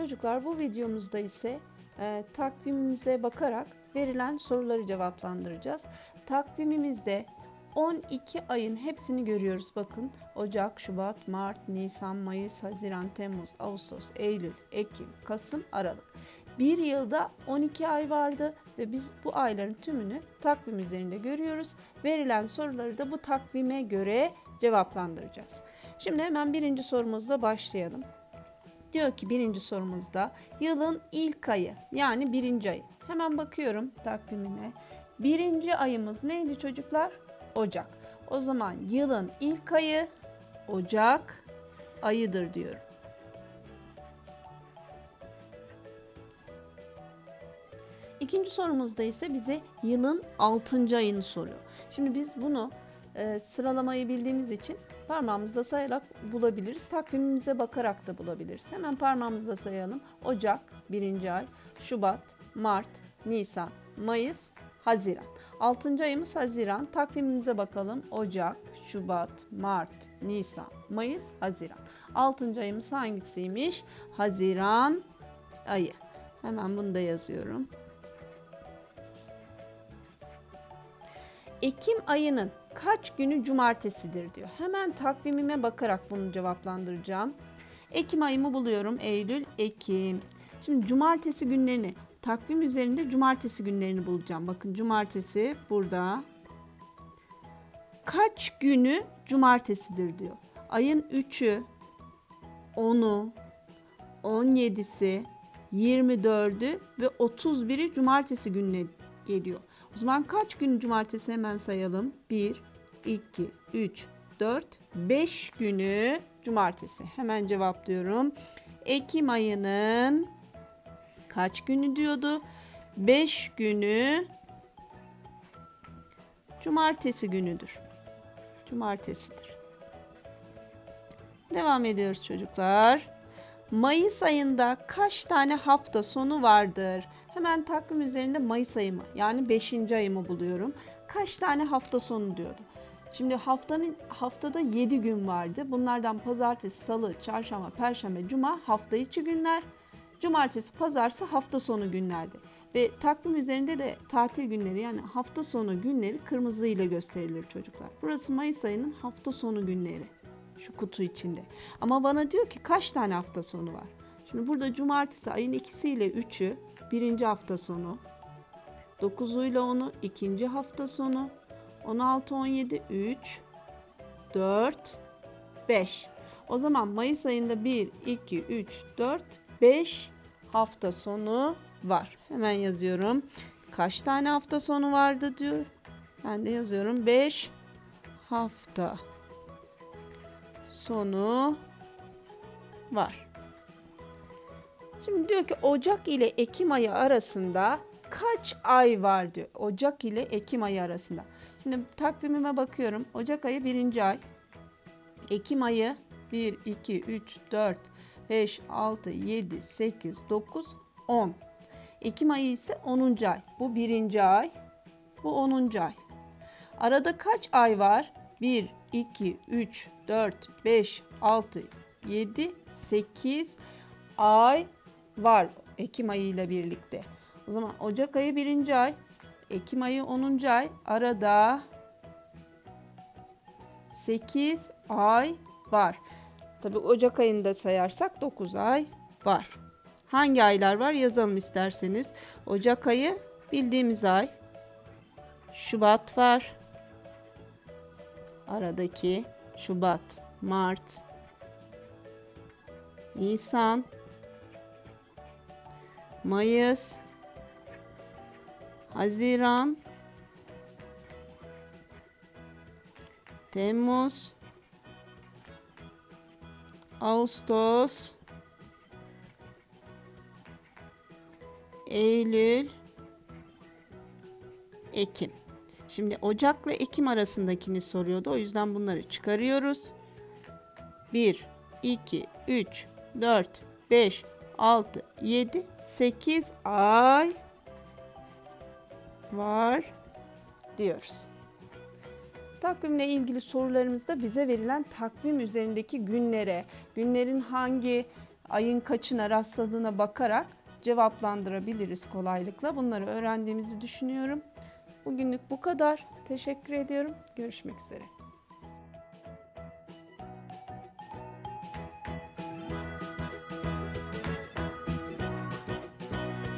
Çocuklar bu videomuzda ise e, takvimimize bakarak verilen soruları cevaplandıracağız. Takvimimizde 12 ayın hepsini görüyoruz bakın. Ocak, Şubat, Mart, Nisan, Mayıs, Haziran, Temmuz, Ağustos, Eylül, Ekim, Kasım, Aralık. Bir yılda 12 ay vardı ve biz bu ayların tümünü takvim üzerinde görüyoruz. Verilen soruları da bu takvime göre cevaplandıracağız. Şimdi hemen birinci sorumuzla başlayalım. Diyor ki birinci sorumuzda yılın ilk ayı yani birinci ayı. Hemen bakıyorum takvimime. Birinci ayımız neydi çocuklar? Ocak. O zaman yılın ilk ayı Ocak ayıdır diyorum. İkinci sorumuzda ise bize yılın 6. ayını soruyor. Şimdi biz bunu e, sıralamayı bildiğimiz için parmağımızla sayarak bulabiliriz. Takvimimize bakarak da bulabiliriz. Hemen parmağımızla sayalım. Ocak 1. ay, Şubat, Mart, Nisan, Mayıs, Haziran. 6. ayımız Haziran. Takvimimize bakalım. Ocak, Şubat, Mart, Nisan, Mayıs, Haziran. 6. ayımız hangisiymiş? Haziran ayı. Hemen bunu da yazıyorum. Ekim ayının kaç günü cumartesidir diyor. Hemen takvimime bakarak bunu cevaplandıracağım. Ekim ayımı buluyorum. Eylül, Ekim. Şimdi cumartesi günlerini takvim üzerinde cumartesi günlerini bulacağım. Bakın cumartesi burada. Kaç günü cumartesidir diyor. Ayın 3'ü, 10'u, 17'si, 24'ü ve 31'i cumartesi gününe geliyor. O zaman kaç gün cumartesi hemen sayalım. 1, 2, 3, 4, 5 günü cumartesi. Hemen cevaplıyorum. Ekim ayının kaç günü diyordu? 5 günü cumartesi günüdür. Cumartesidir. Devam ediyoruz çocuklar. Mayıs ayında kaç tane hafta sonu vardır? Hemen takvim üzerinde Mayıs ayımı yani 5. ayımı buluyorum. Kaç tane hafta sonu diyordu. Şimdi haftanın haftada 7 gün vardı. Bunlardan pazartesi, salı, çarşamba, perşembe, cuma hafta içi günler. Cumartesi, pazarsa hafta sonu günlerdi. Ve takvim üzerinde de tatil günleri yani hafta sonu günleri kırmızı ile gösterilir çocuklar. Burası Mayıs ayının hafta sonu günleri şu kutu içinde. Ama bana diyor ki kaç tane hafta sonu var? Şimdi burada cumartesi ayın ikisiyle üçü birinci hafta sonu. 9'uyla 10'u ikinci hafta sonu. 16, 17, 3, 4, 5. O zaman Mayıs ayında 1, 2, 3, 4, 5 hafta sonu var. Hemen yazıyorum. Kaç tane hafta sonu vardı diyor. Ben de yazıyorum 5 hafta sonu var. Şimdi diyor ki Ocak ile Ekim ayı arasında kaç ay var diyor. Ocak ile Ekim ayı arasında. Şimdi takvimime bakıyorum. Ocak ayı birinci ay. Ekim ayı 1, 2, 3, 4, 5, 6, 7, 8, 9, 10. Ekim ayı ise 10. ay. Bu birinci ay. Bu 10. ay. Arada kaç ay var? 1, 2, 3, 4, 5, 6, 7, 8 ay var Ekim ayı ile birlikte. O zaman Ocak ayı birinci ay, Ekim ayı 10. ay arada 8 ay var. Tabi Ocak ayında sayarsak 9 ay var. Hangi aylar var yazalım isterseniz. Ocak ayı bildiğimiz ay. Şubat var. Aradaki Şubat, Mart, Nisan, Mayıs, Haziran, Temmuz, Ağustos, Eylül, Ekim. Şimdi Ocak'la Ekim arasındakini soruyordu. O yüzden bunları çıkarıyoruz. 1, 2, 3, 4, 5, 6, 7, 8 ay var diyoruz. Takvimle ilgili sorularımızda bize verilen takvim üzerindeki günlere, günlerin hangi ayın kaçına rastladığına bakarak cevaplandırabiliriz kolaylıkla. Bunları öğrendiğimizi düşünüyorum. Bugünlük bu kadar. Teşekkür ediyorum. Görüşmek üzere.